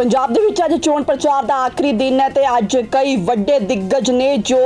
ਪੰਜਾਬ ਦੇ ਵਿੱਚ ਅੱਜ ਚੋਣ ਪ੍ਰਚਾਰ ਦਾ ਆਖਰੀ ਦਿਨ ਹੈ ਤੇ ਅੱਜ ਕਈ ਵੱਡੇ ਦਿੱਗਜ ਨੇ ਜੋ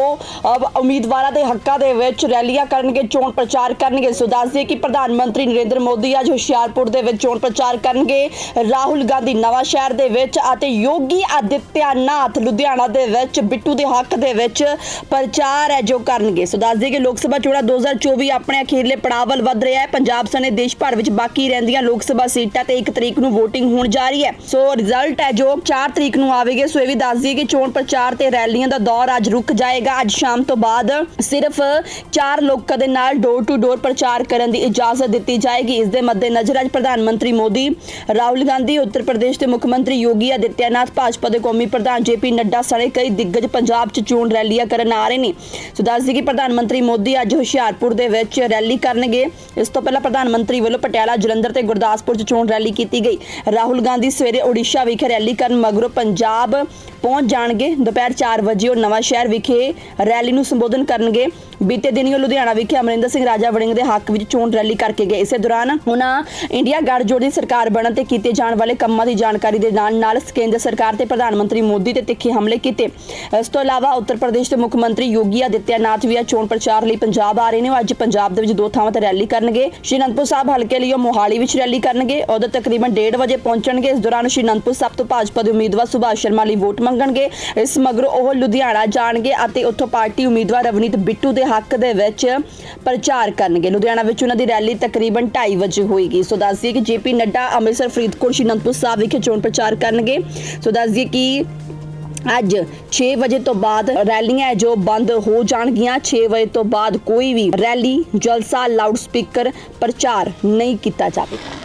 ਉਮੀਦਵਾਰਾਂ ਦੇ ਹੱਕਾਂ ਦੇ ਵਿੱਚ ਰੈਲੀਆਂ ਕਰਨਗੇ, ਚੋਣ ਪ੍ਰਚਾਰ ਕਰਨਗੇ। ਸੋ ਦੱਸ ਦਈਏ ਕਿ ਪ੍ਰਧਾਨ ਮੰਤਰੀ ਨਰਿੰਦਰ ਮੋਦੀ ਅੱਜ ਹੁਸ਼ਿਆਰਪੁਰ ਦੇ ਵਿੱਚ ਚੋਣ ਪ੍ਰਚਾਰ ਕਰਨਗੇ, ਰਾਹੁਲ ਗਾਂਧੀ ਨਵਾਂ ਸ਼ਹਿਰ ਦੇ ਵਿੱਚ ਅਤੇ ਯੋਗੀ ਆਦਿੱਤਿਆਨਾਥ ਲੁਧਿਆਣਾ ਦੇ ਵਿੱਚ, ਬਿੱਟੂ ਦੇ ਹੱਕ ਦੇ ਵਿੱਚ ਪ੍ਰਚਾਰ ਹੈ ਜੋ ਕਰਨਗੇ। ਸੋ ਦੱਸ ਦਈਏ ਕਿ ਲੋਕ ਸਭਾ ਚੋਣਾਂ 2024 ਆਪਣੇ ਅਖੀਰਲੇ ਪੜਾਅ ਵੱਲ ਵੱਧ ਰਿਹਾ ਹੈ। ਪੰਜਾਬ ਸਣੇ ਦੇਸ਼ ਭਰ ਵਿੱਚ ਬਾਕੀ ਰਹਿੰਦੀਆਂ ਲੋਕ ਸਭਾ ਸੀਟਾਂ ਤੇ 1 ਤਰੀਕ ਨੂੰ VOTING ਹੋਣ ਜਾ ਰਹੀ ਹੈ। ਸੋ ਰਿਜ਼ਲਟ ਹੈ। ਜੋ 4 ਤਰੀਕ ਨੂੰ ਆਵੇਗੀ, ਸੋ ਇਹ ਵੀ ਦੱਸ ਦਈਏ ਕਿ ਚੋਣ ਪ੍ਰਚਾਰ ਤੇ ਰੈਲੀਆਂ ਦਾ ਦੌਰ ਅੱਜ ਰੁਕ ਜਾਏਗਾ। ਅੱਜ ਸ਼ਾਮ ਤੋਂ ਬਾਅਦ ਸਿਰਫ 4 ਲੋਕਾਂ ਦੇ ਨਾਲ ਡੋਰ ਟੂ ਡੋਰ ਪ੍ਰਚਾਰ ਕਰਨ ਦੀ ਇਜਾਜ਼ਤ ਦਿੱਤੀ ਜਾਏਗੀ। ਇਸ ਦੇ ਮੱਦੇਨਜ਼ਰ ਅੱਜ ਪ੍ਰਧਾਨ ਮੰਤਰੀ ਮੋਦੀ, ਰਾਹੁਲ ਗਾਂਧੀ, ਉੱਤਰ ਪ੍ਰਦੇਸ਼ ਦੇ ਮੁੱਖ ਮੰਤਰੀ ਯੋਗੀ ਆਦਿੱਤਿਆਨਾਥ, ਭਾਜਪਾ ਦੇ ਕੌਮੀ ਪ੍ਰਧਾਨ ਜੇਪੀ ਨੱਡਾ ਸਣੇ ਕਈ ਦਿੱਗਜ ਪੰਜਾਬ 'ਚ ਚੋਣ ਰੈਲੀਆਂ ਕਰਨ ਆ ਰਹੇ ਨੇ। ਸੋ ਦੱਸ ਦਈਏ ਕਿ ਪ੍ਰਧਾਨ ਮੰਤਰੀ ਮੋਦੀ ਅੱਜ ਹੁਸ਼ਿਆਰਪੁਰ ਦੇ ਵਿੱਚ ਰੈਲੀ ਕਰਨਗੇ। ਇਸ ਤੋਂ ਪਹਿਲਾਂ ਪ੍ਰਧਾਨ ਮੰਤਰੀ ਵੱਲੋਂ ਪਟਿਆਲਾ, ਜਲੰਧਰ ਤੇ ਗੁਰਦਾਸਪੁਰ 'ਚ ਚੋਣ ਰੈਲੀ ਕੀਤੀ ਗਈ। ਰਾਹੁਲ ਗਾਂਧੀ ਸਵੇਰੇ ਓਡੀਸ਼ਾ ਵਿਖੇ ਰੈਲੀ ਕਰਨ ਮਗਰੋਂ ਪੰਜਾਬ ਪਹੁੰਚ ਜਾਣਗੇ। ਦੁਪਹਿਰ 4 ਵਜੇ ਉਹ ਨਵਾਂ ਸ਼ਹਿਰ ਵਿਖੇ ਰੈਲੀ ਨੂੰ ਸੰਬੋਧਨ ਕਰਨਗੇ। ਬੀਤੇ ਦਿਨੀ ਉਹ ਲੁਧਿਆਣਾ ਵਿਖੇ ਅਮਰਿੰਦਰ ਸਿੰਘ ਰਾਜਾ ਵੜਿੰਗ ਦੇ ਹੱਕ ਵਿੱਚ ਚੋਣ ਰੈਲੀ ਕਰਕੇ ਗਏ। ਇਸੇ ਦੌਰਾਨ ਉਹਨਾਂ ਇੰਡੀਆ ਗੱਠਜੋੜ ਦੀ ਸਰਕਾਰ ਬਣਨ ਤੇ ਕੀਤੇ ਜਾਣ ਵਾਲੇ ਕੰਮਾਂ ਦੀ ਜਾਣਕਾਰੀ ਦੇ ਨਾਲ ਨਾਲ ਕੇਂਦਰ ਸਰਕਾਰ ਤੇ ਪ੍ਰਧਾਨ ਮੰਤਰੀ ਮੋਦੀ ਤੇ ਤਿੱਖੇ ਹਮਲੇ ਕੀਤੇ। ਇਸ ਤੋਂ ਇਲਾਵਾ ਉੱਤਰ ਪ੍ਰਦੇਸ਼ ਦੇ ਮੁੱਖ ਮੰਤਰੀ ਯੋਗੀ ਆਦਿੱਤਿਆਨਾਥ ਵੀ ਅੱਜ ਚੋਣ ਪ੍ਰਚਾਰ ਲਈ ਪੰਜਾਬ ਆ ਰਹੇ ਨੇ। ਉਹ ਅੱਜ ਪੰਜਾਬ ਦੇ ਵਿੱਚ ਦੋ ਥਾਵਾਂ ਤੇ ਰੈਲੀ ਕਰਨਗੇ। ਸ਼੍ਰੀ ਅਨੰਦਪੁਰ ਸਾਹਿਬ ਹਲਕੇ ਲਈ ਉਹ ਮੋਹਾਲੀ ਵਿੱਚ ਰੈਲੀ ਕਰਨਗੇ। ਉਦੋਂ ਤਕਰੀਬਨ 1:30 ਵਜੇ ਪਹੁੰਚਣਗੇ। ਇਸ ਦੌਰਾਨ ਸ਼੍ਰੀ ਅਨੰਦਪੁਰ ਸਾਹਿਬ ਤੋਂ ਭਾਜਪਾ ਦੇ ਉਮੀਦਵਾਰ ਸੁਭਾਸ਼ ਸ਼ਰਮਾ ਲਈ ਵੋਟ ਮੰਗਣਗੇ। ਇਸ ਮਗਰੋਂ ਉਹ ਲੁਧਿਆਣਾ ਜਾਣਗੇ ਅਤੇ ਉੱਥੋਂ ਪਾਰਟੀ ਉਮੀਦਵਾਰ ਰਵਨੀਤ ਬਿੱਟੂ ਦੇ ਹੱਕ ਦੇ ਵਿੱਚ ਪ੍ਰਚਾਰ ਕਰਨਗੇ। ਲੁਧਿਆਣਾ ਵਿੱਚ ਉਹਨਾਂ ਦੀ ਰੈਲੀ ਤਕਰੀਬਨ 2:30 ਵਜੇ ਹੋਏਗੀ। ਸੋ ਦੱਸ ਕਿ ਜੇਪੀ ਨੱਡਾ, ਅੰਮ੍ਰਿਤਸਰ, ਫਰੀਦਕੋਟ ਸ਼੍ਰੀ ਅਨੰਦਪੁਰ ਸਾਹਿਬ ਵਿਖੇ ਚੋਣ ਪ੍ਰਚਾਰ ਕਰਨਗੇ। ਸੋ ਦੱਸ ਕਿ ਅੱਜ 6 ਵਜੇ ਤੋਂ ਬਾਅਦ ਰੈਲੀਆਂ ਜੋ ਬੰਦ ਹੋ ਜਾਣਗੀਆਂ। 6 ਵਜੇ ਤੋਂ ਬਾਅਦ ਕੋਈ ਵੀ ਰੈਲੀ, ਜਲਸਾ ਲਾਊਡ ਸਪੀਕਰ ਪ੍ਰਚਾਰ ਨਹੀਂ ਕੀਤਾ ਜਾਵੇਗਾ।